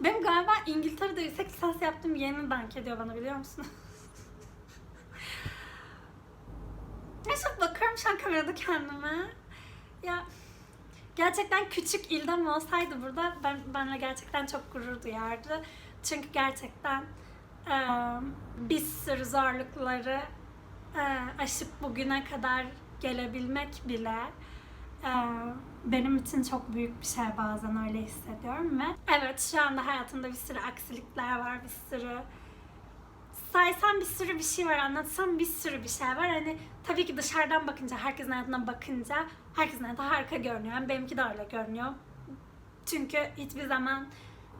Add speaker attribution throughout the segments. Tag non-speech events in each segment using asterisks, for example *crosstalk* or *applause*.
Speaker 1: Benim galiba İngiltere'de yüksek lisans yaptığım yerini dank ediyor bana biliyor musun? *laughs* Neyse bakıyorum şu an kamerada kendime. Ya gerçekten küçük ildem olsaydı burada ben benle gerçekten çok gurur duyardı. Çünkü gerçekten e, bir sürü zorlukları e, aşıp bugüne kadar gelebilmek bile benim için çok büyük bir şey bazen öyle hissediyorum ve evet şu anda hayatımda bir sürü aksilikler var, bir sürü saysam bir sürü bir şey var, anlatsam bir sürü bir şey var. Hani tabii ki dışarıdan bakınca, herkesin hayatına bakınca herkesin hayatı harika görünüyor. Yani benimki de öyle görünüyor. Çünkü hiçbir zaman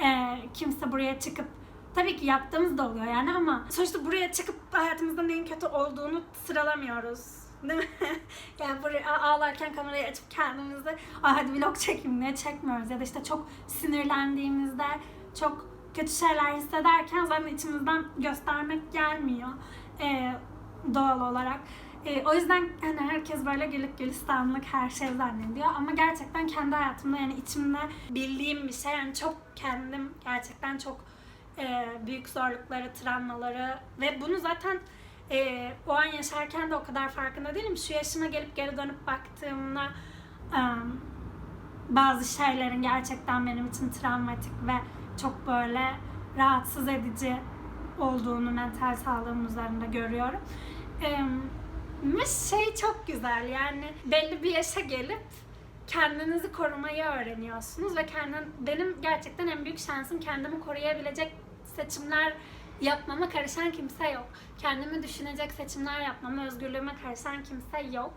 Speaker 1: e, kimse buraya çıkıp tabii ki yaptığımız da oluyor yani ama sonuçta buraya çıkıp hayatımızda neyin kötü olduğunu sıralamıyoruz. Değil mi? *laughs* yani buraya ağlarken kamerayı açıp kendimizi Ay hadi vlog çekeyim diye çekmiyoruz. Ya da işte çok sinirlendiğimizde çok kötü şeyler hissederken zaten içimizden göstermek gelmiyor e, doğal olarak. E, o yüzden hani herkes böyle güllük gülistanlık her şey zannediyor ama gerçekten kendi hayatımda yani içimde bildiğim bir şey yani çok kendim gerçekten çok e, büyük zorlukları, travmaları ve bunu zaten e, o an yaşarken de o kadar farkında değilim. Şu yaşıma gelip geri dönüp baktığımda em, bazı şeylerin gerçekten benim için travmatik ve çok böyle rahatsız edici olduğunu mental sağlığım üzerinde görüyorum. Ve şey çok güzel yani belli bir yaşa gelip kendinizi korumayı öğreniyorsunuz ve kendin, benim gerçekten en büyük şansım kendimi koruyabilecek seçimler yapmama karışan kimse yok. Kendimi düşünecek seçimler yapmama, özgürlüğüme karışan kimse yok.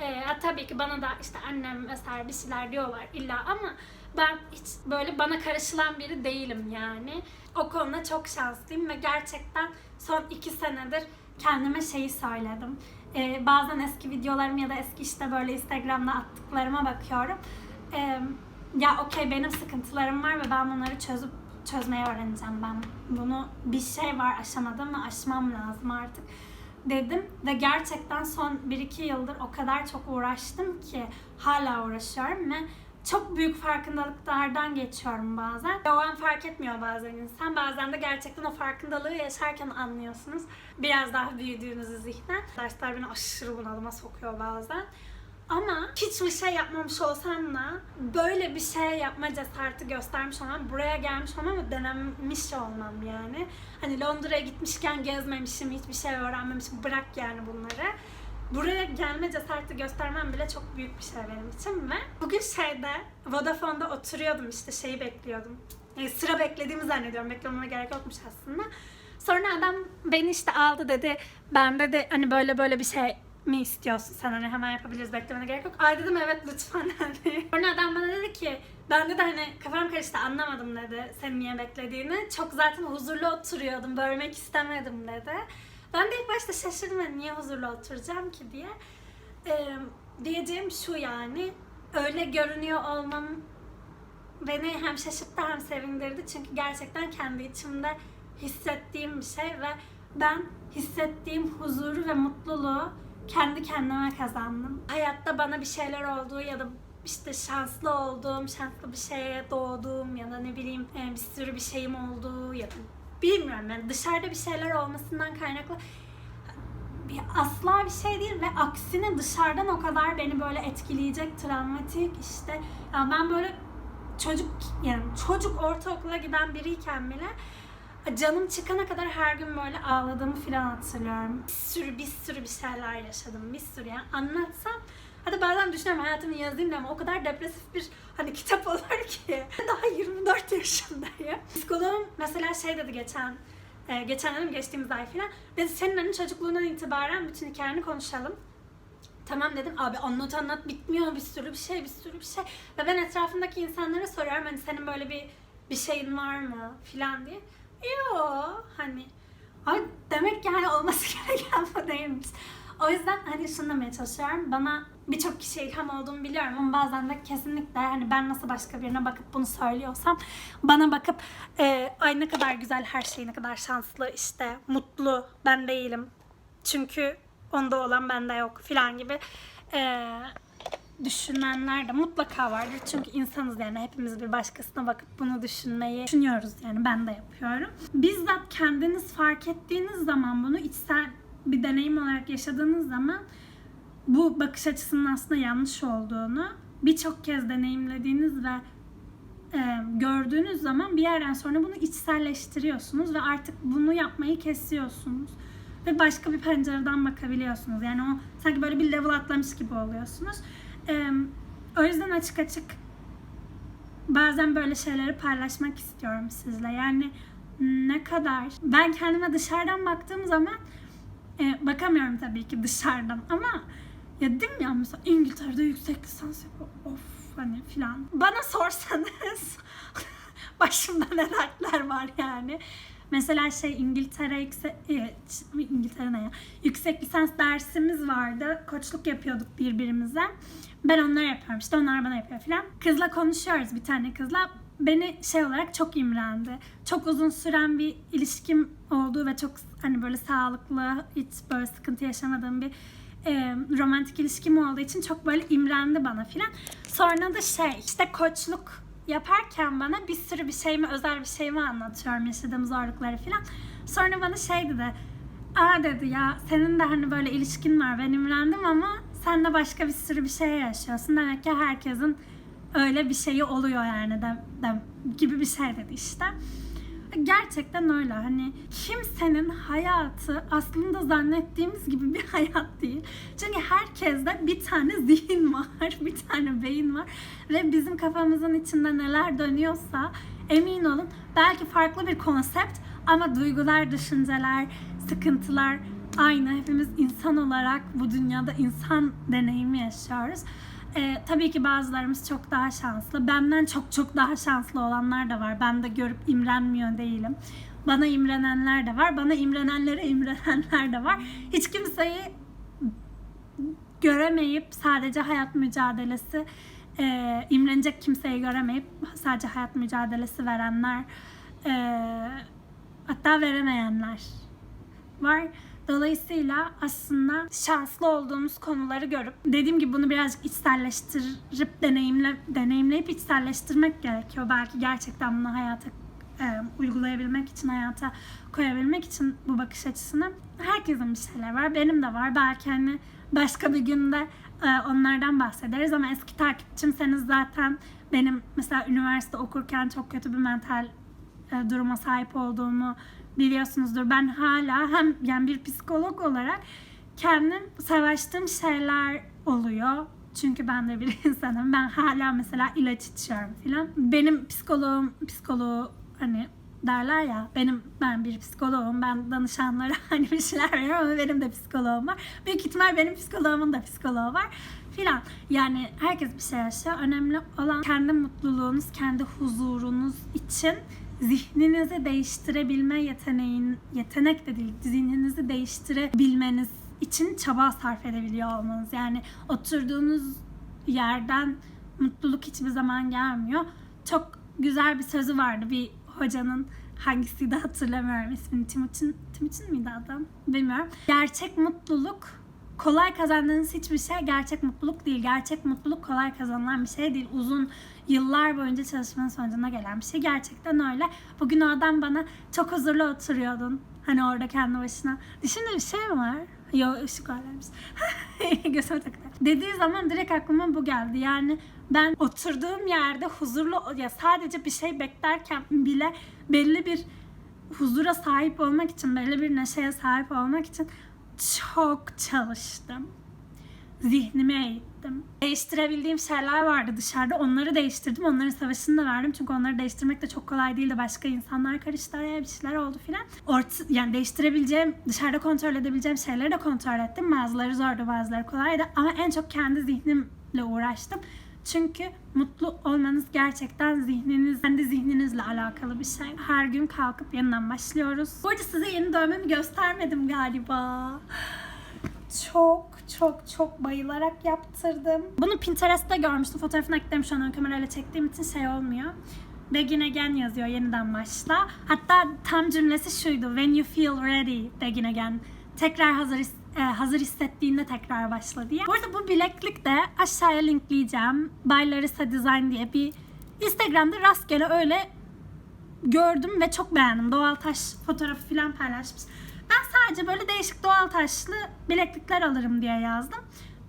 Speaker 1: Ee, tabii ki bana da işte annem vesaire bir şeyler diyorlar illa ama ben hiç böyle bana karışılan biri değilim yani. O konuda çok şanslıyım ve gerçekten son iki senedir kendime şeyi söyledim. Ee, bazen eski videolarım ya da eski işte böyle Instagram'da attıklarıma bakıyorum. Ee, ya okey benim sıkıntılarım var ve ben bunları çözüp çözmeyi öğreneceğim ben. Bunu bir şey var aşamadım ve aşmam lazım artık dedim ve gerçekten son 1-2 yıldır o kadar çok uğraştım ki hala uğraşıyorum ve çok büyük farkındalıklardan geçiyorum bazen. Ve O an fark etmiyor bazen insan. Bazen de gerçekten o farkındalığı yaşarken anlıyorsunuz. Biraz daha büyüdüğünüzü zihnen. Dersler beni aşırı bunalıma sokuyor bazen. Ama hiçbir şey yapmamış olsam da böyle bir şey yapma cesareti göstermiş olmam, buraya gelmiş olmam ve denemiş olmam yani. Hani Londra'ya gitmişken gezmemişim, hiçbir şey öğrenmemişim, bırak yani bunları. Buraya gelme cesareti göstermem bile çok büyük bir şey benim için ve bugün şeyde Vodafone'da oturuyordum işte şeyi bekliyordum. Yani sıra beklediğimi zannediyorum. Beklememe gerek yokmuş aslında. Sonra adam beni işte aldı dedi. Ben dedi hani böyle böyle bir şey mi istiyorsun sen hani hemen yapabiliriz beklemene gerek yok. Ay dedim evet lütfen *laughs* dedi. Sonra adam bana dedi ki ben de hani kafam karıştı anlamadım dedi senin niye beklediğini. Çok zaten huzurlu oturuyordum bölmek istemedim dedi. Ben de ilk başta şaşırdım hani niye huzurlu oturacağım ki diye. Ee, diyeceğim şu yani öyle görünüyor olmam beni hem şaşırttı hem sevindirdi. Çünkü gerçekten kendi içimde hissettiğim bir şey ve ben hissettiğim huzuru ve mutluluğu kendi kendime kazandım. Hayatta bana bir şeyler olduğu ya da işte şanslı olduğum, şanslı bir şeye doğduğum ya da ne bileyim e, bir sürü bir şeyim olduğu ya da bilmiyorum yani dışarıda bir şeyler olmasından kaynaklı asla bir şey değil ve aksine dışarıdan o kadar beni böyle etkileyecek travmatik işte yani ben böyle çocuk yani çocuk ortaokula giden biriyken bile canım çıkana kadar her gün böyle ağladığımı filan hatırlıyorum. Bir sürü bir sürü bir şeyler yaşadım. Bir sürü yani anlatsam Hadi bazen düşünüyorum hayatımı yazayım ama o kadar depresif bir hani kitap *laughs* olur ki. Daha 24 yaşındayım. Psikoloğum mesela şey dedi geçen e, geçen dedim geçtiğimiz ay filan. Dedi senin hani çocukluğundan itibaren bütün hikayeni konuşalım. Tamam dedim abi anlat anlat bitmiyor bir sürü bir şey bir sürü bir şey. Ve ben etrafındaki insanlara soruyorum hani senin böyle bir bir şeyin var mı filan diye. Yo hani ay demek ki hani olması *laughs* gereken bu değilmiş. O yüzden hani şunu demeye çalışıyorum. Bana birçok kişiye ilham olduğumu biliyorum ama bazen de kesinlikle hani ben nasıl başka birine bakıp bunu söylüyorsam bana bakıp e, ay ne kadar güzel her şey ne kadar şanslı işte mutlu ben değilim. Çünkü onda olan bende yok filan gibi e, düşünenler de mutlaka vardır. Çünkü insanız yani hepimiz bir başkasına bakıp bunu düşünmeyi düşünüyoruz yani ben de yapıyorum. Bizzat kendiniz fark ettiğiniz zaman bunu içsel bir deneyim olarak yaşadığınız zaman bu bakış açısının aslında yanlış olduğunu birçok kez deneyimlediğiniz ve e, gördüğünüz zaman bir yerden sonra bunu içselleştiriyorsunuz ve artık bunu yapmayı kesiyorsunuz. Ve başka bir pencereden bakabiliyorsunuz. Yani o sanki böyle bir level atlamış gibi oluyorsunuz. O yüzden açık açık bazen böyle şeyleri paylaşmak istiyorum sizle. Yani ne kadar ben kendime dışarıdan baktığım zaman e, bakamıyorum tabii ki dışarıdan ama ya dedim ya mesela İngiltere'de yüksek lisans yapıyor. Of hani filan. Bana sorsanız *laughs* başımda ne dertler var yani. Mesela şey İngiltere yüksek e, İngiltere ne ya? Yüksek lisans dersimiz vardı. Koçluk yapıyorduk birbirimize. Ben onlara yapıyorum işte onlar bana yapıyor filan. Kızla konuşuyoruz bir tane kızla. Beni şey olarak çok imrendi. Çok uzun süren bir ilişkim olduğu ve çok hani böyle sağlıklı hiç böyle sıkıntı yaşamadığım bir e, romantik ilişkim olduğu için çok böyle imrendi bana filan. Sonra da şey işte koçluk yaparken bana bir sürü bir şeyimi özel bir şeyimi anlatıyorum yaşadığım zorlukları filan. Sonra bana şey dedi. Aa dedi ya senin de hani böyle ilişkin var ben imrendim ama sen de başka bir sürü bir şey yaşıyorsun. Demek ki herkesin öyle bir şeyi oluyor yani de, de gibi bir şey dedi işte. Gerçekten öyle hani kimsenin hayatı aslında zannettiğimiz gibi bir *laughs* hayat değil. Çünkü herkeste bir tane *laughs* zihin var, bir tane beyin var ve bizim kafamızın içinde neler dönüyorsa emin olun belki farklı bir konsept ama duygular, düşünceler, sıkıntılar aynı. Hepimiz insan olarak bu dünyada insan deneyimi yaşıyoruz. Ee, tabii ki bazılarımız çok daha şanslı. Benden çok çok daha şanslı olanlar da var. Ben de görüp imrenmiyor değilim. Bana imrenenler de var. Bana imrenenlere *laughs* imrenenler de var. Hiç kimseyi göremeyip sadece hayat mücadelesi e, imrenecek kimseyi göremeyip sadece hayat mücadelesi verenler e, hatta veremeyenler var. Dolayısıyla aslında şanslı olduğumuz konuları görüp dediğim gibi bunu birazcık içselleştirip deneyimle deneyimleyip içselleştirmek gerekiyor. Belki gerçekten bunu hayata e, uygulayabilmek için, hayata koyabilmek için bu bakış açısını. Herkesin bir şeyler var. Benim de var. Belki hani başka bir günde e, onlardan bahsederiz ama eski takipçimseniz zaten benim mesela üniversite okurken çok kötü bir mental e, duruma sahip olduğumu biliyorsunuzdur. Ben hala hem yani bir psikolog olarak kendim savaştığım şeyler oluyor. Çünkü ben de bir *laughs* insanım. Ben hala mesela ilaç içiyorum filan. Benim psikoloğum, psikoloğu hani derler ya benim ben bir psikoloğum ben danışanlara *laughs* hani bir şeyler veriyorum ama benim de psikoloğum var. Büyük ihtimal benim psikoloğumun da psikoloğu var filan. Yani herkes bir şey yaşıyor. Önemli olan kendi mutluluğunuz, kendi huzurunuz için zihninizi değiştirebilme yeteneğin, yetenek de değil, zihninizi değiştirebilmeniz için çaba sarf edebiliyor olmanız. Yani oturduğunuz yerden mutluluk hiçbir zaman gelmiyor. Çok güzel bir sözü vardı bir hocanın hangisiydi hatırlamıyorum ismini Timuçin, Timuçin miydi adam bilmiyorum. Gerçek mutluluk kolay kazandığınız hiçbir şey gerçek mutluluk değil. Gerçek mutluluk kolay kazanılan bir şey değil. Uzun yıllar boyunca çalışmanın sonucuna gelen bir şey. Gerçekten öyle. Bugün o adam bana çok huzurlu oturuyordun. Hani orada kendi başına. Dışında bir şey mi var? Yo ışık varlarmış. *laughs* Gözüme takıldı. Dediği zaman direkt aklıma bu geldi. Yani ben oturduğum yerde huzurlu ya sadece bir şey beklerken bile belli bir huzura sahip olmak için, belli bir neşeye sahip olmak için çok çalıştım. Zihnimi eğittim. Değiştirebildiğim şeyler vardı dışarıda. Onları değiştirdim. Onların savaşını da verdim. Çünkü onları değiştirmek de çok kolay değildi. Başka insanlar karıştı araya bir şeyler oldu filan. Orta, yani değiştirebileceğim, dışarıda kontrol edebileceğim şeyleri de kontrol ettim. Bazıları zordu, bazıları kolaydı. Ama en çok kendi zihnimle uğraştım. Çünkü mutlu olmanız gerçekten zihniniz, kendi zihninizle alakalı bir şey. Her gün kalkıp yeniden başlıyoruz. Bu arada size yeni dövmemi göstermedim galiba. Çok çok çok bayılarak yaptırdım. Bunu Pinterest'te görmüştüm. Fotoğrafını ekledim şu an kamerayla çektiğim için şey olmuyor. Begin again yazıyor yeniden başla. Hatta tam cümlesi şuydu. When you feel ready begin again. Tekrar hazır e, hazır hissettiğinde tekrar başla diye. Bu arada bu bileklik de aşağıya linkleyeceğim. By Larissa Design diye bir Instagram'da rastgele öyle gördüm ve çok beğendim. Doğal taş fotoğrafı falan paylaşmış. Ben sadece böyle değişik doğal taşlı bileklikler alırım diye yazdım.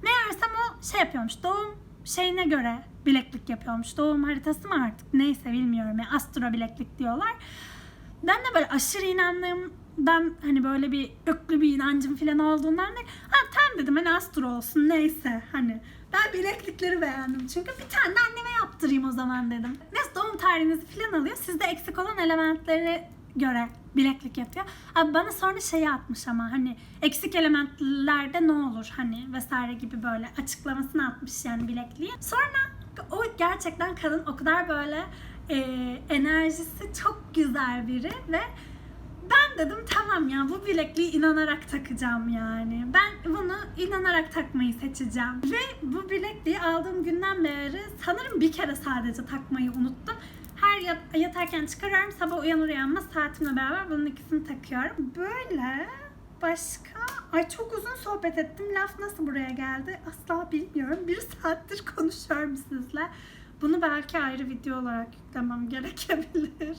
Speaker 1: Meğersem o şey yapıyormuş. Doğum şeyine göre bileklik yapıyormuş. Doğum haritası mı artık neyse bilmiyorum. Yani astro bileklik diyorlar. Ben de böyle aşırı inandığımdan hani böyle bir öklü bir inancım falan olduğundan da ha tamam dedim hani astro olsun neyse hani ben bileklikleri beğendim çünkü bir tane anneme yaptırayım o zaman dedim. Neyse doğum tarihinizi falan alıyor. Sizde eksik olan elementlere göre bileklik yapıyor. Abi bana sonra şeyi atmış ama hani eksik elementlerde ne olur hani vesaire gibi böyle açıklamasını atmış yani bilekliği. Sonra o gerçekten kadın o kadar böyle e, enerjisi çok güzel biri ve ben dedim tamam ya bu bilekliği inanarak takacağım yani. Ben bunu inanarak takmayı seçeceğim. Ve bu bilekliği aldığım günden beri sanırım bir kere sadece takmayı unuttum. Her yat- yatarken çıkarıyorum. Sabah uyanır uyanmaz saatimle beraber bunun ikisini takıyorum. Böyle başka... Ay çok uzun sohbet ettim. Laf nasıl buraya geldi asla bilmiyorum. Bir saattir konuşuyorum sizle. Bunu belki ayrı video olarak yüklemem *laughs* gerekebilir.